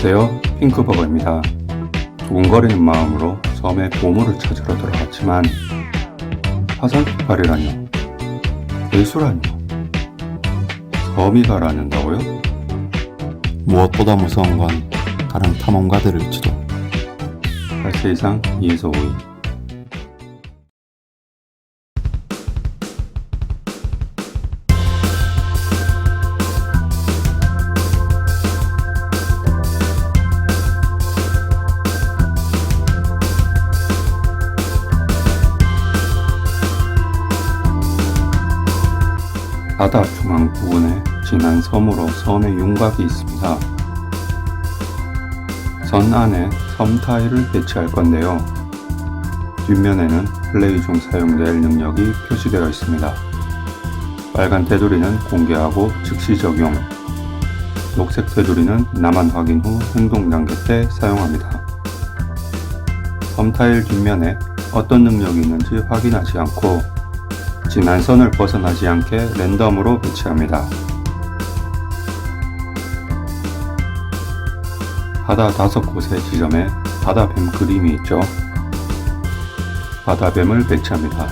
안녕하세요. 핑크버거입니다. 두근거리는 마음으로 섬에 보물을 찾으러 들어갔지만 화산 폭발이라뇨? 배수라뇨? 섬이 가라앉는다고요? 무엇보다 무서운 건 다른 탐험가들일지도 8세 이상 2에서 5위 바다 중앙 부근에 진한 섬으로 섬의 윤곽이 있습니다. 선 안에 섬 타일을 배치할 건데요. 뒷면에는 플레이 중 사용될 능력이 표시되어 있습니다. 빨간 테두리는 공개하고 즉시 적용, 녹색 테두리는 나만 확인 후 행동 단계 때 사용합니다. 섬 타일 뒷면에 어떤 능력이 있는지 확인하지 않고 진한 선을 벗어나지 않게 랜덤으로 배치합니다. 바다 다섯 곳의 지점에 바다뱀 그림이 있죠. 바다뱀을 배치합니다.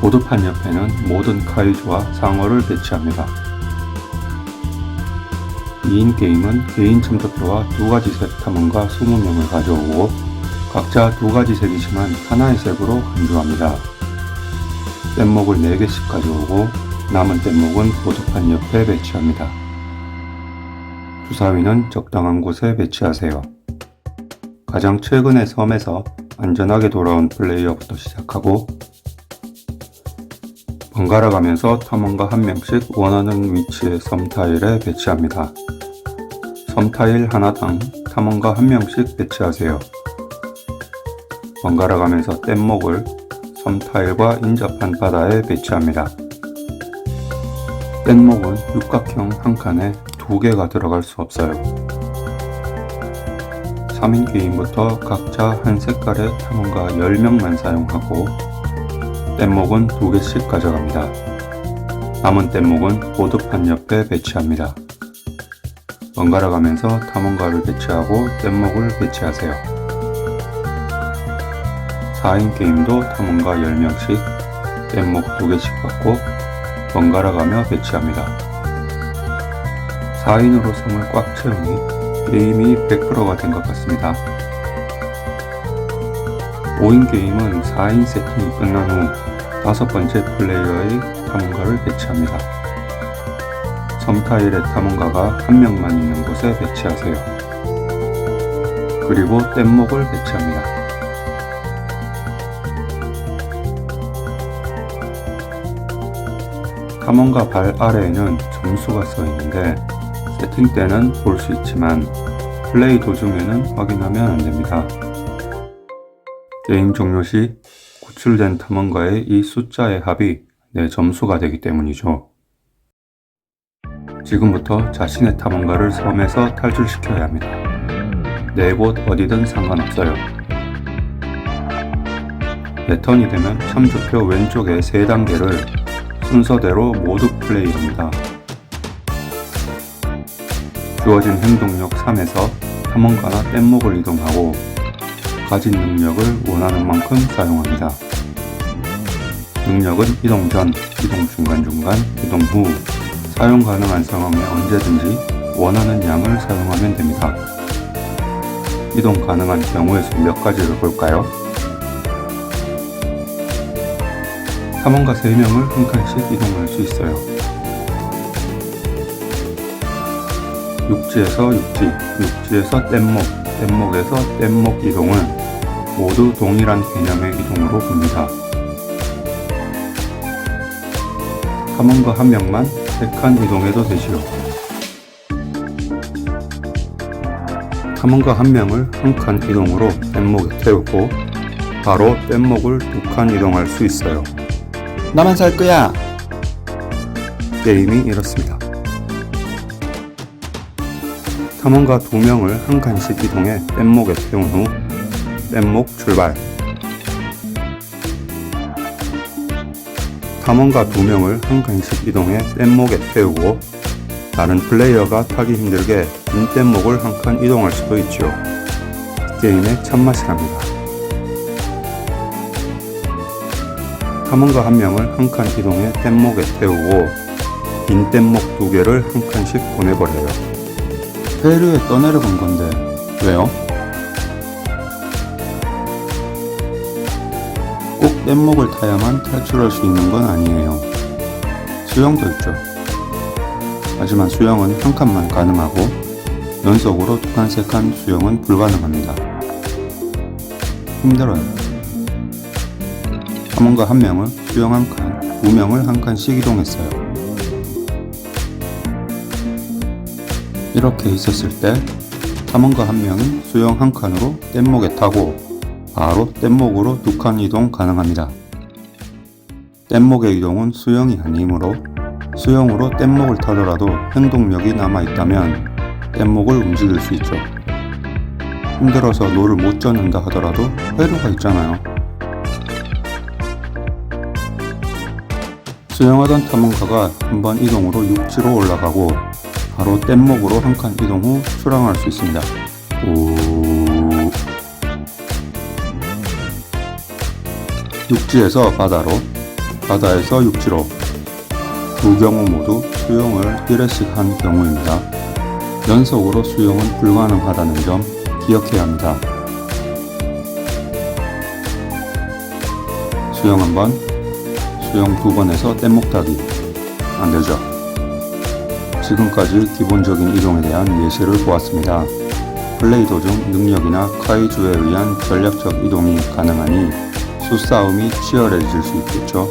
보드판 옆에는 모든 카이조와 상어를 배치합니다. 2인 게임은 개인 참석표와 두 가지 색 탐험가 20명을 가져오고 각자 두 가지 색이지만 하나의 색으로 간주합니다. 뗏목을 4개씩 가져오고 남은 뗏목은 보드판 옆에 배치합니다. 주사위는 적당한 곳에 배치하세요. 가장 최근의 섬에서 안전하게 돌아온 플레이어부터 시작하고 번갈아 가면서 탐험가 한 명씩 원하는 위치의 섬 타일에 배치합니다. 섬 타일 하나당 탐험가 한 명씩 배치하세요. 번갈아 가면서 뗏목을 섬 타일과 인접한 바다에 배치합니다. 뗏목은 육각형 한 칸에 두 개가 들어갈 수 없어요. 3인 게임부터 각자 한 색깔의 탐험가 10명만 사용하고 뗏목은 두 개씩 가져갑니다. 남은 뗏목은 보드판 옆에 배치합니다. 번갈아 가면서 탐험가를 배치하고 뗏목을 배치하세요. 4인 게임도 탐험가 10명씩 뗏목 2개씩 받고 번갈아 가며 배치합니다. 4인으로 섬을 꽉 채우니 게임이 100%가 된 것 같습니다. 5인 게임은 4인 세팅이 끝난 후 다섯 번째 플레이어의 탐험가를 배치합니다. 섬 타일의 탐험가가 한 명만 있는 곳에 배치하세요. 그리고 뗏목을 배치합니다. 탐험가 발 아래에는 점수가 써 있는데 세팅 때는 볼 수 있지만 플레이 도중에는 확인하면 안 됩니다. 게임 종료 시 구출된 탐험가의 이 숫자의 합이 내 점수가 되기 때문이죠. 지금부터 자신의 탐험가를 섬에서 탈출시켜야 합니다. 네곳 어디든 상관없어요. 내 턴이 되면 참조표 왼쪽의 세 단계를 순서대로 모두 플레이합니다. 주어진 행동력 3에서 탐험가나 뗏목을 이동하고 가진 능력을 원하는 만큼 사용합니다. 능력은 이동 전, 이동 중간중간, 이동 후 사용 가능한 상황에 언제든지 원하는 양을 사용하면 됩니다. 이동 가능한 경우의 수몇 가지를 볼까요? 탐험가 3명을 한 칸씩 이동할 수 있어요. 육지에서 육지, 육지에서 뗏목, 뗏목에서 뗏목 이동을 모두 동일한 개념의 이동으로 봅니다. 탐험가 한 명만 3칸 이동해도 되지요. 탐험가 한 명을 한칸 이동으로 뗏목에 태우고 바로 뗏목을 두칸 이동할 수 있어요. 나만 살 거야 게임이 이렇습니다. 탐험가 두 명을 한 칸씩 이동해 뗏목에 태운 후 뗏목 출발. 탐험가 두 명을 한 칸씩 이동해 뗏목에 태우고 다른 플레이어가 타기 힘들게 빈 뗏목을 한 칸 이동할 수도 있죠. 게임의 참맛이랍니다. 탐험가 한 명을 한 칸 이동해 뗏목에 태우고 빈 뗏목 두 개를 한 칸씩 보내버려요. 페루에 떠내려 간 건데 왜요? 꼭 뗏목을 타야만 탈출할 수 있는 건 아니에요. 수영도 있죠. 하지만 수영은 한 칸만 가능하고 연속으로 두 칸, 세 칸 수영은 불가능합니다. 힘들어요. 탐험가 한 명은 수영 한 칸, 두 명을 한 칸씩 이동했어요. 이렇게 있었을 때 탐험가 한 명은 수영 한 칸으로 뗏목에 타고 바로 뗏목으로 두 칸 이동 가능합니다. 뗏목의 이동은 수영이 아니므로 수영으로 뗏목을 타더라도 행동력이 남아있다면 뗏목을 움직일 수 있죠. 힘들어서 노를 못 젓는다 하더라도 회로가 있잖아요. 수영하던 탐험가가 한번 이동으로 육지로 올라가고 바로 뗏목으로 한 칸 이동 후 출항할 수 있습니다. 오... 육지에서 바다로, 바다에서 육지로 두 경우 모두 수영을 1회씩 한 경우입니다. 연속으로 수영은 불가능하다는 점 기억해야 합니다. 수영 한 번, 수영 두 번에서 뗏목 타기 안 되죠. 지금까지 기본적인 이동에 대한 예시를 보았습니다. 플레이 도중 능력이나 카이주에 의한 전략적 이동이 가능하니 수싸움이 치열해질 수 있겠죠.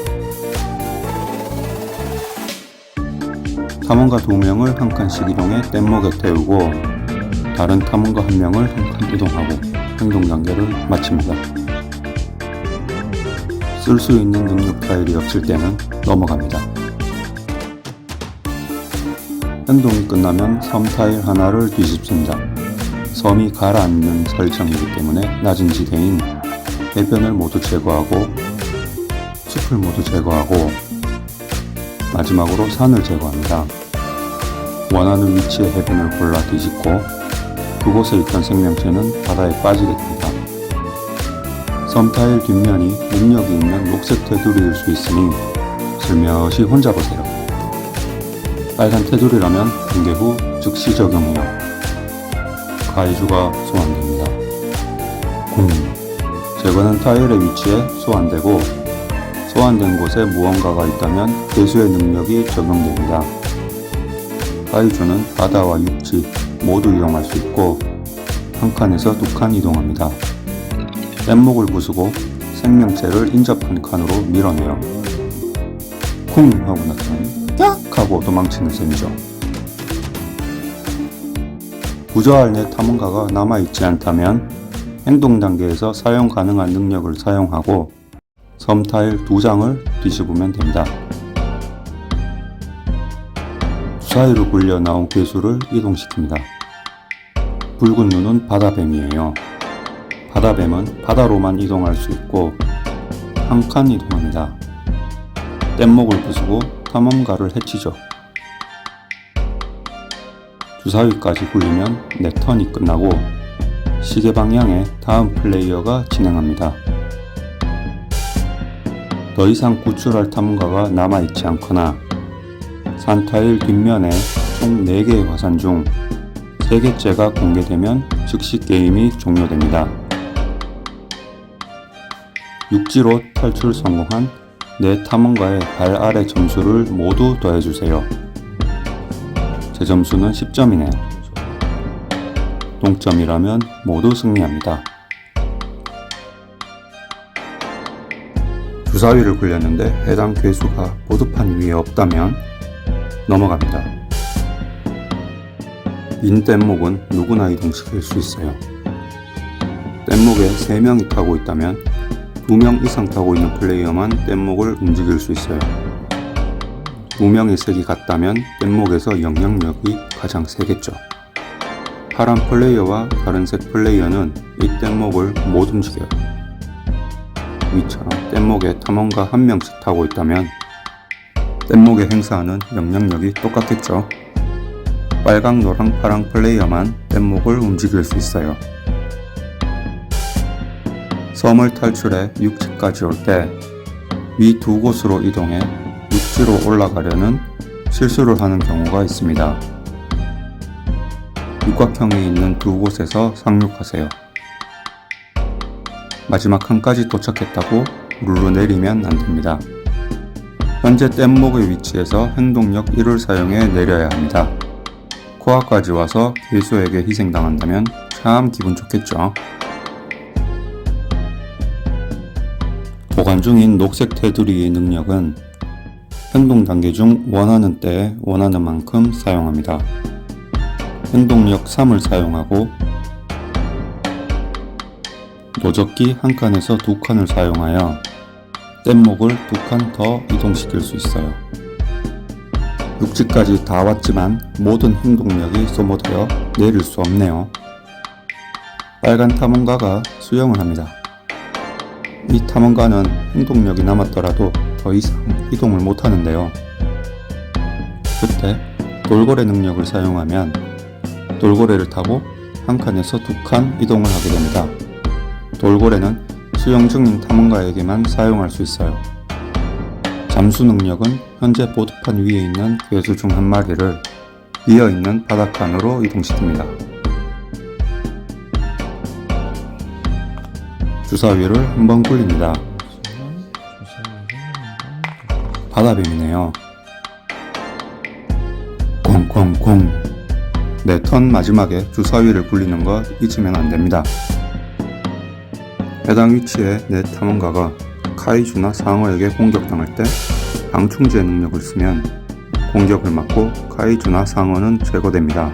탐험가 두 명을 한 칸씩 이동해 뗏목에 태우고 다른 탐험가 한 명을 한 칸 이동하고 행동 단계를 마칩니다. 쓸 수 있는 능력 타일이 없을 때는 넘어갑니다. 행동이 끝나면 섬 타일 하나를 뒤집습니다. 섬이 가라앉는 설정이기 때문에 낮은 지대인 해변을 모두 제거하고 숲을 모두 제거하고 마지막으로 산을 제거합니다. 원하는 위치의 해변을 골라 뒤집고 그곳에 있던 생명체는 바다에 빠지게 됩니다. 섬 타일 뒷면이 능력이 있는 녹색 테두리일 수 있으니 슬며시 혼자 보세요. 빨간 테두리라면 공개 후 즉시 적용해요. 가이주가 소환됩니다. 공. 제거는 타일의 위치에 소환되고 소환된 곳에 무언가가 있다면 괴수의 능력이 적용됩니다. 가이주는 바다와 육지 모두 이동할 수 있고 한 칸에서 두 칸 이동합니다. 뗏목을 부수고 생명체를 인접한 칸으로 밀어내요. 쿵 하고 나타나니 야 하고 도망치는 셈이죠. 부저할 내 탐험가가 남아있지 않다면 행동 단계에서 사용 가능한 능력을 사용하고 섬 타일 두 장을 뒤집으면 됩니다. 주사위로 굴려 나온 괴수를 이동시킵니다. 붉은 눈은 바다뱀이에요. 바다뱀은 바다로만 이동할 수 있고 한 칸 이동합니다. 뗏목을 부수고 탐험가를 해치죠. 주사위까지 굴리면 내 턴이 끝나고 시계 방향에 다음 플레이어가 진행합니다. 더 이상 구출할 탐험가가 남아있지 않거나 산타일 뒷면에 총 4개의 화산 중 3개째가 공개되면 즉시 게임이 종료됩니다. 육지로 탈출 성공한 내 탐험가의 발 아래 점수를 모두 더해주세요. 제 점수는 10점이네요. 동점이라면 모두 승리합니다. 주사위를 굴렸는데 해당 괴수가 보드판 위에 없다면 넘어갑니다. 빈 뗏목은 누구나 이동시킬 수 있어요. 뗏목에 3명이 타고 있다면 2명 이상 타고 있는 플레이어만 뗏목을 움직일 수 있어요. 2명의 색이 같다면 뗏목에서 영향력이 가장 세겠죠. 파란 플레이어와 다른 색 플레이어는 이 뗏목을 못 움직여요. 위처럼 뗏목에 탐험가 한 명씩 타고 있다면 뗏목에 행사하는 영향력이 똑같겠죠. 빨강, 노랑, 파랑 플레이어만 뗏목을 움직일 수 있어요. 섬을 탈출해 육지까지 올 때 위 두 곳으로 이동해 육지로 올라가려는 실수를 하는 경우가 있습니다. 육각형이 있는 두 곳에서 상륙하세요. 마지막 칸까지 도착했다고 룰루 내리면 안 됩니다. 현재 뗏목의 위치에서 행동력 1을 사용해 내려야 합니다. 코앞까지 와서 괴수에게 희생당한다면 참 기분 좋겠죠. 보관 중인 녹색 테두리의 능력은 행동 단계 중 원하는 때에 원하는 만큼 사용합니다. 행동력 3을 사용하고 노적기 한 칸에서 두 칸을 사용하여 뗏목을 두 칸 더 이동시킬 수 있어요. 육지까지 다 왔지만 모든 행동력이 소모되어 내릴 수 없네요. 빨간 탐험가가 수영을 합니다. 이 탐험가는 행동력이 남았더라도 더 이상 이동을 못 하는데요. 그때 돌고래 능력을 사용하면 돌고래를 타고 한 칸에서 두 칸 이동을 하게 됩니다. 돌고래는 수영 중인 탐험가에게만 사용할 수 있어요. 잠수 능력은 현재 보드판 위에 있는 괴수 중 한 마리를 비어 있는 바닷칸으로 이동시킵니다. 주사위를 한 번 굴립니다. 바다뱀이네요. 콩콩콩. 내턴 마지막에 주사위를 굴리는 거 잊으면 안 됩니다. 해당 위치에 내 탐험가가 카이주나 상어에게 공격당할 때 방충제 능력을 쓰면 공격을 막고 카이주나 상어는 제거됩니다.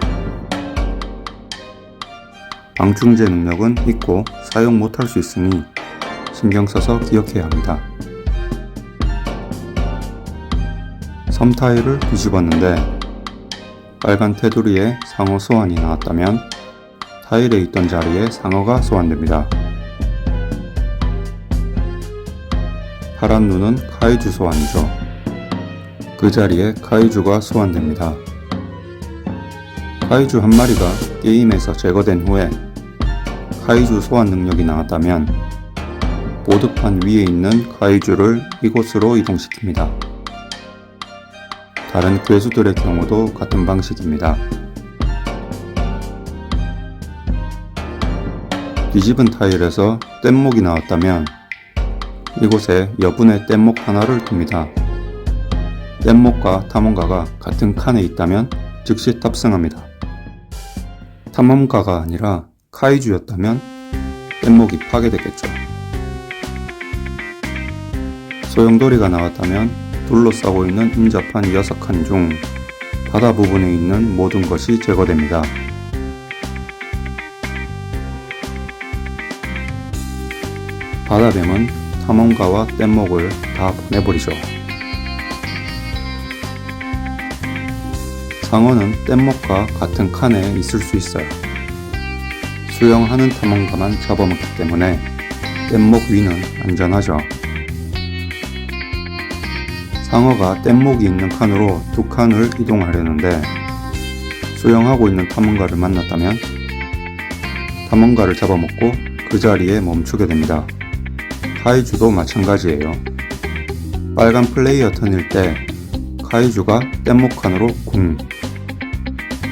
방충제 능력은 있고 사용 못할 수 있으니 신경 써서 기억해야 합니다. 섬 타일을 뒤집었는데 빨간 테두리에 상어 소환이 나왔다면 타일에 있던 자리에 상어가 소환됩니다. 파란 눈은 카이주 소환이죠. 그 자리에 카이주가 소환됩니다. 카이주 한 마리가 게임에서 제거된 후에 카이주 소환 능력이 나왔다면 보드판 위에 있는 카이주를 이곳으로 이동시킵니다. 다른 괴수들의 경우도 같은 방식입니다. 뒤집은 타일에서 뗏목이 나왔다면 이곳에 여분의 뗏목 하나를 둡니다. 뗏목과 탐험가가 같은 칸에 있다면 즉시 탑승합니다. 탐험가가 아니라 카이주였다면 뗏목이 파괴됐겠죠. 소용돌이가 나왔다면 둘러싸고 있는 인자판 6칸 중 바다 부분에 있는 모든 것이 제거됩니다. 바다뱀은 탐험가와 뗏목을 다 보내버리죠. 상어는 뗏목과 같은 칸에 있을 수 있어요. 수영하는 탐험가만 잡아먹기 때문에 뗏목 위는 안전하죠. 상어가 뗏목이 있는 칸으로 두 칸을 이동하려는데 수영하고 있는 탐험가를 만났다면 탐험가를 잡아먹고 그 자리에 멈추게 됩니다. 카이주도 마찬가지예요. 빨간 플레이어 턴일 때 카이주가 뗏목 칸으로 궁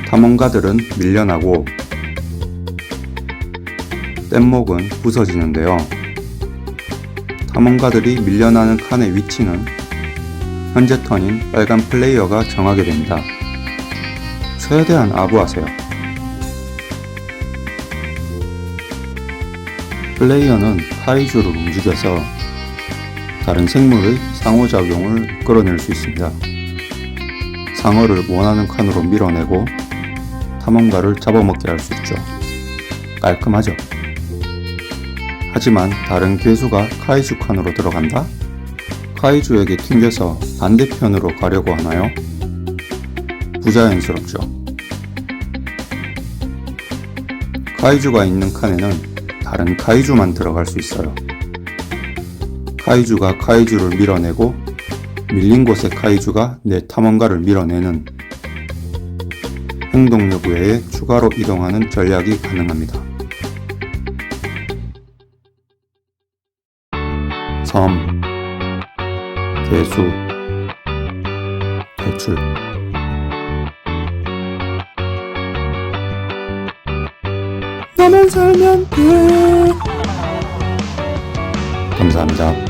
탐험가들은 밀려나고 뗏목은 부서지는데요. 탐험가들이 밀려나는 칸의 위치는 현재 턴인 빨간 플레이어가 정하게 됩니다. 최대한 아부하세요. 플레이어는 카이주를 움직여서 다른 생물의 상호작용을 끌어낼 수 있습니다. 상어를 원하는 칸으로 밀어내고 탐험가를 잡아먹게 할 수 있죠. 깔끔하죠? 하지만 다른 괴수가 카이주 칸으로 들어간다? 카이주에게 튕겨서 반대편으로 가려고 하나요? 부자연스럽죠. 카이주가 있는 칸에는 다른 카이주만 들어갈 수 있어요. 카이주가 카이주를 밀어내고 밀린 곳의 카이주가 내 탐험가를 밀어내는 행동 여부에 추가로 이동하는 전략이 가능합니다. 섬, 개수, 탈출. 나만 살면 돼. 감사합니다.